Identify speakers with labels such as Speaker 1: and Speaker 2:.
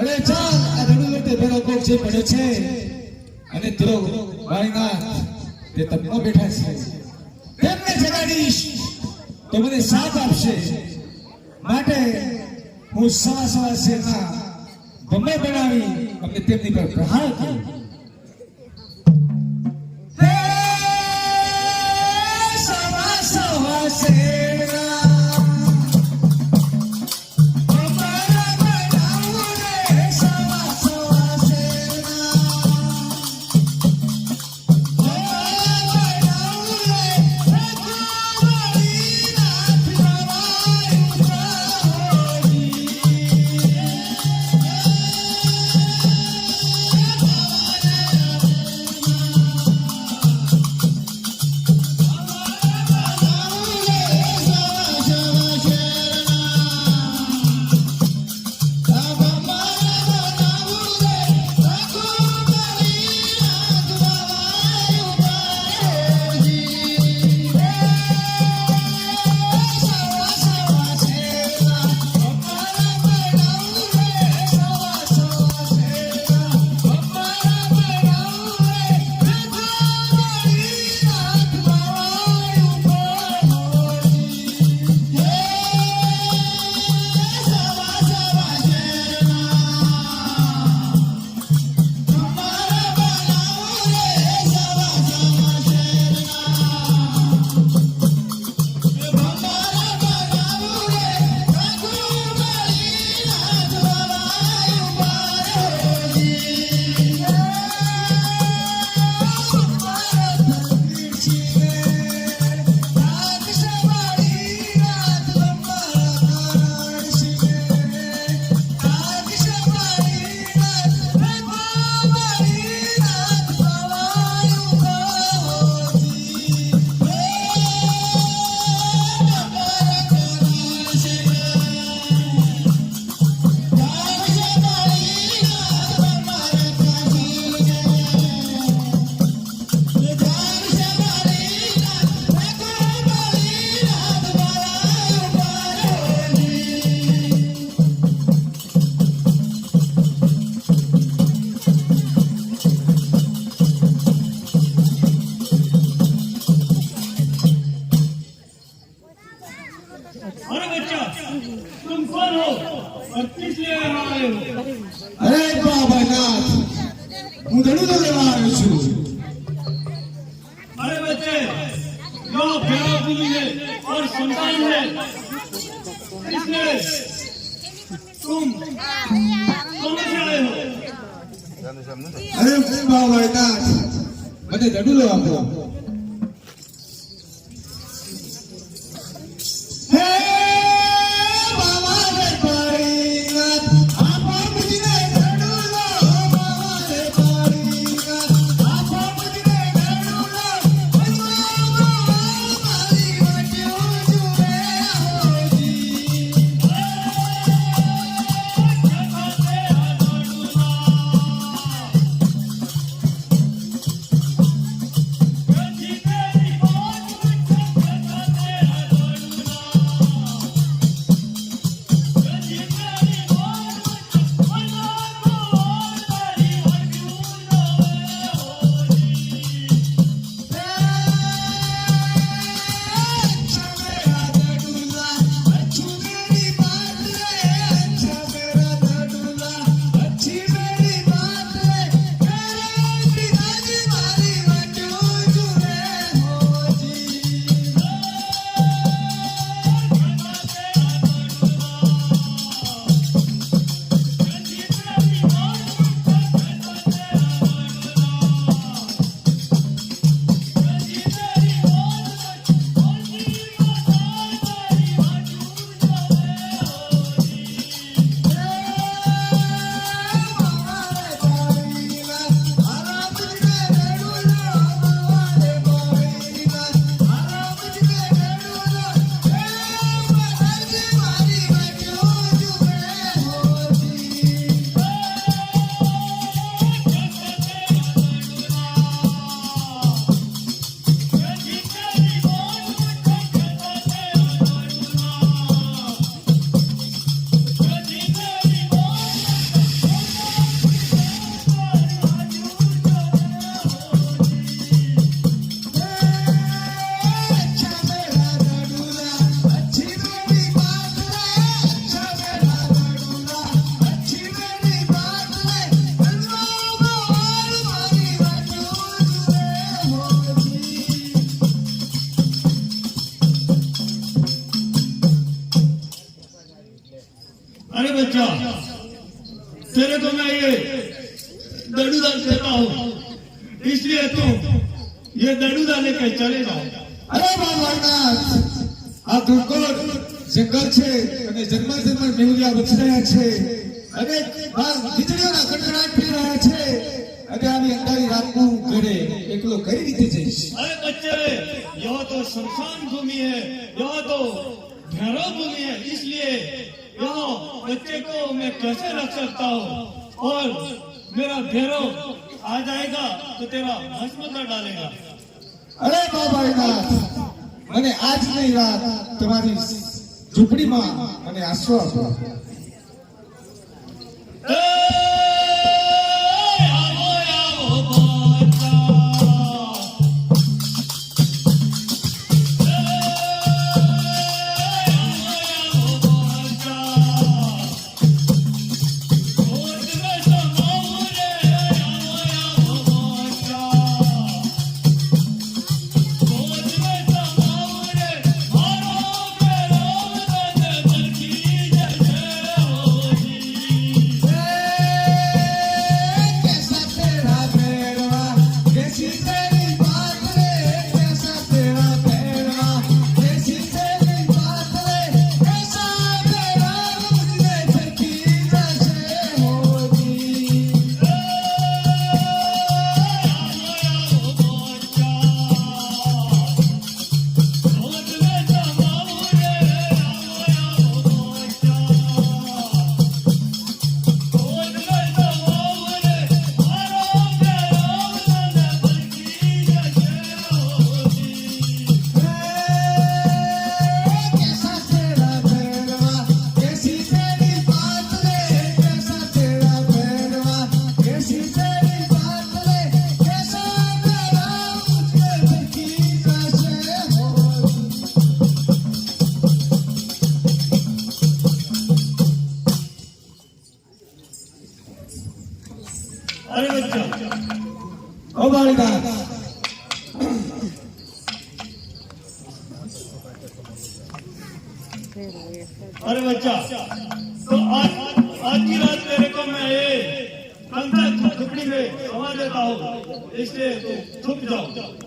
Speaker 1: અરે ચાલ, આ રડુ લોટે ભેરો કોક જે પડે છે. અને ધ્રુવ વાણીનાથ તે તપમાં બેઠા છે. તેમને જગાડીશ, તો મને સાથ આપશે. માટે હું સવા સવા શેરના ગમે બનાવી અને તેમની પર પ્રહાર કર્યો સવા
Speaker 2: किस लिए यहाँ आए हो
Speaker 1: અરે બાબાનાથ હું ધડુલો લેવા આવ્યો છું
Speaker 2: अरे बच्चे यो भेड़ा भूमि है और संतान है इसलिए तुम कौन से आए हो
Speaker 1: અરે બાબાનાથ મને ધડુલો આપો હે
Speaker 2: बच्चा तेरे को मैं ये दड़ूदा देता हूँ इसलिए तुम ये दड़ूदा लेकर चले जाओ
Speaker 1: અરે બાબાનાથ આ ધુડકોર જંગલ છે અને જન્મ જન્મ મેહુલિયા વચ્ચે રહ્યા છે અને આ વીજળીઓના કડકડાટ થઈ રહ્યા છે અને આવી અંધારી રાતનું ઘરે એકલો કઈ રીતે જઈશ
Speaker 2: अरे बच्चे यह तो शमशान भूमि है यह तो भैरव भूमि है इसलिए यह बच्चे को मैं कैसे रख सकता हूँ और मेरा भैरव आ जाएगा तो तेरा भस्म कर डालेगा
Speaker 1: અરે બાબાનાથ મને આજની રાત તમારી ઝૂંપડીમાં મને આશરો આપો
Speaker 2: अरे बच्चों
Speaker 1: ओ बालिका
Speaker 2: अरे बच्चा तो आज आज की रात मेरे को मैं ये कंधा झुकड़ी में हवा देता हूँ इसलिए छुप जाओ